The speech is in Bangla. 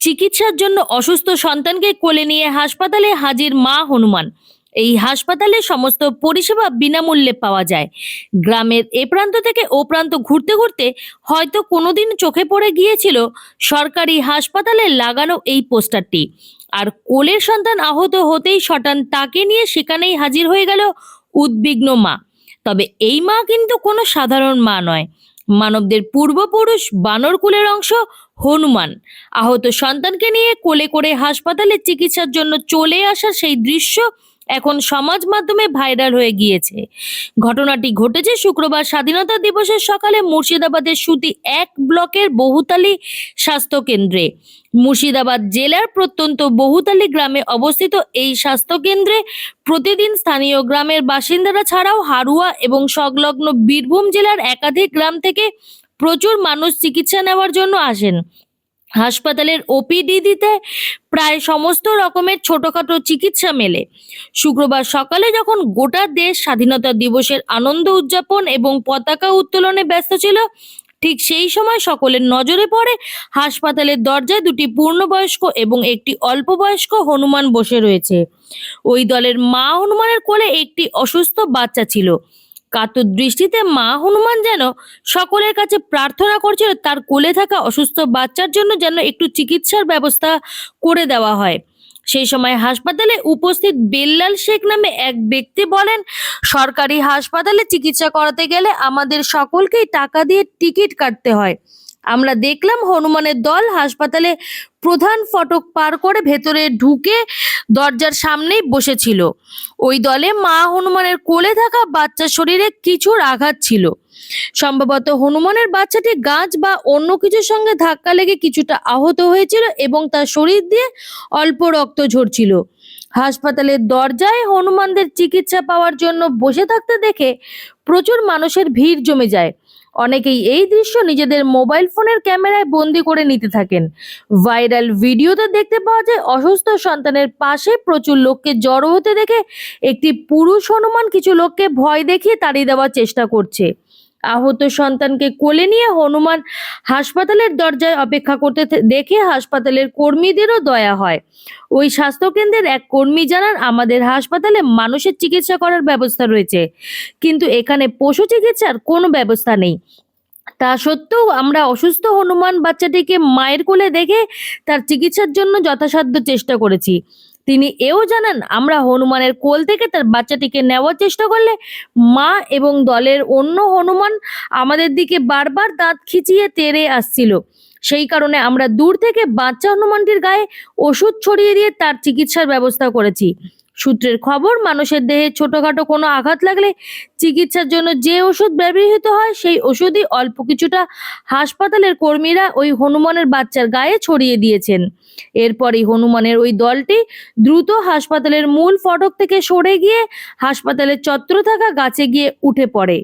চিকিৎসার জন্য অসুস্থ সন্তানকে কোলে নিয়ে হাসপাতালে হাজির মা হনুমান। এই হাসপাতালে সমস্ত পরিষেবা বিনামূল্যে পাওয়া যায়। গ্রামের এ প্রান্ত থেকে ও প্রান্ত ঘুরতে ঘুরতে হয়তো কোনোদিন চোখে পড়ে গিয়েছিল সরকারি হাসপাতালে লাগানো এই পোস্টারটি। আর কোলের সন্তান আহত হতেই শটান তাকে নিয়ে সেখানেই হাজির হয়ে গেল উদ্বিগ্ন মা। তবে এই মা কিন্তু কোনো সাধারণ মা নয়। মানবদের পূর্বপুরুষ বানরকুলের অংশ হনুমান। আহত সন্তানকে নিয়ে কোলে করে হাসপাতালে চিকিৎসার জন্য চলে আসা সেই দৃশ্য এখন সমাজ মাধ্যমে ভাইরাল হয়ে গিয়েছে। ঘটনাটি ঘটেছে শুক্রবার স্বাধীনতা দিবসের সকালে মুর্শিদাবাদের সুতি এক ব্লকের বহুতালী স্বাস্থ্য কেন্দ্রে মুর্শিদাবাদ জেলার প্রত্যন্ত বহুতালী গ্রামে অবস্থিত এই স্বাস্থ্য কেন্দ্রে প্রতিদিন স্থানীয় গ্রামের বাসিন্দারা ছাড়াও হারুয়া এবং সংলগ্ন বীরভূম জেলার একাধিক গ্রাম থেকে প্রচুর মানুষ চিকিৎসা নেওয়ার জন্য আসেন। হাসপাতালের ওপিডিতে প্রায় সমস্ত রকমের ছোটখাটো চিকিৎসা মেলে। শুক্রবার সকালে যখন গোটা দেশ স্বাধীনতা দিবসের আনন্দ উদযাপন এবং পতাকা উত্তোলনে ব্যস্ত ছিল, ঠিক সেই সময় সকলের নজরে পড়ে হাসপাতালের দরজায় দুটি পূর্ণবয়স্ক এবং একটি অল্প বয়স্ক হনুমান বসে রয়েছে। ওই দলের মা হনুমানের কোলে একটি অসুস্থ বাচ্চা ছিল। কাতর দৃষ্টিতে মা হনুমান যেন সকলের কাছে প্রার্থনা করছিল, তার কোলে থাকা অসুস্থ বাচ্চার জন্য যেন একটু চিকিৎসার ব্যবস্থা করে দেওয়া হয়। সেই সময় হাসপাতালে উপস্থিত বেল্লাল শেখ নামে এক ব্যক্তি বলেন, সরকারি হাসপাতালে চিকিৎসা করাতে গেলে আমাদের সকলকেই টাকা দিয়ে টিকিট কাটতে হয়। আমরা দেখলাম হনুমানের দল হাসপাতালে প্রধান ফটক পার করে ভেতরে ঢুকে দরজার সামনেই বসেছিল। ওই দলে মা হনুমানের কোলে থাকা বাচ্চার শরীরে কিছুর আঘাত ছিল। সম্ভবত হনুমানের বাচ্চাটি গাছ বা অন্য কিছুর সঙ্গে ধাক্কা লেগে কিছুটা আহত হয়েছিল এবং তার শরীর দিয়ে অল্প রক্ত ঝরছিল। হাসপাতালের দরজায় হনুমানদের চিকিৎসা পাওয়ার জন্য বসে থাকতে দেখে প্রচুর মানুষের ভিড় জমে যায়। অনেকেই এই দৃশ্য নিজেদের মোবাইল ফোনের ক্যামেরায় বন্দি করে নিতে থাকেন। ভাইরাল ভিডিওতে দেখতে পাওয়া যায় অসুস্থ সন্তানের পাশে প্রচুর লোককে জড়ো হতে দেখে একটি পুরুষ হনুমান কিছু লোককে ভয় দেখিয়ে তাড়িয়ে দেওয়ার চেষ্টা করছে। আহত সন্তানকে কোলে নিয়ে হনুমান হাসপাতালের দরজায় অপেক্ষা করতে দেখে হাসপাতালের কর্মীদেরও দয়া হয়। ওই স্বাস্থ্যকেন্দ্রের এক কর্মী জানান, আমাদের হাসপাতালে মানুষের চিকিৎসা করার ব্যবস্থা রয়েছে, কিন্তু এখানে পশু চিকিৎসার কোনো ব্যবস্থা নেই। তা সত্ত্বেও আমরা অসুস্থ হনুমান বাচ্চাটিকে মায়ের কোলে দেখে তার চিকিৎসার জন্য যথাসাধ্য চেষ্টা করেছি। তিনি এও জানান, আমরা হনুমানের কোল থেকে তার বাচ্চাটিকে নেওয়ার চেষ্টা করলে মা এবং দলের অন্য হনুমান আমাদের দিকে বারবার দাঁত খিচিয়ে তেড়ে আসছিল। সেই কারণে আমরা দূর থেকে বাচ্চা হনুমানটির গায়ে ওষুধ ছড়িয়ে দিয়ে তার চিকিৎসার ব্যবস্থা করেছি। সূত্রের খবর, মানুষের দেহে ছোটখাটো কোনো আঘাত লাগলে চিকিৎসার জন্য যে ওষুধ ব্যবহৃত হয় সেই ওষুধই অল্প কিছুটা হাসপাতালের কর্মীরা ওই হনুমানের বাচ্চার গায়ে ছড়িয়ে দিয়েছেন। এরপরই হনুমানের ওই দলটি দ্রুত হাসপাতালের মূল ফটক থেকে সরে গিয়ে হাসপাতালের চত্র থাকা গাছে গিয়ে উঠে পড়ে।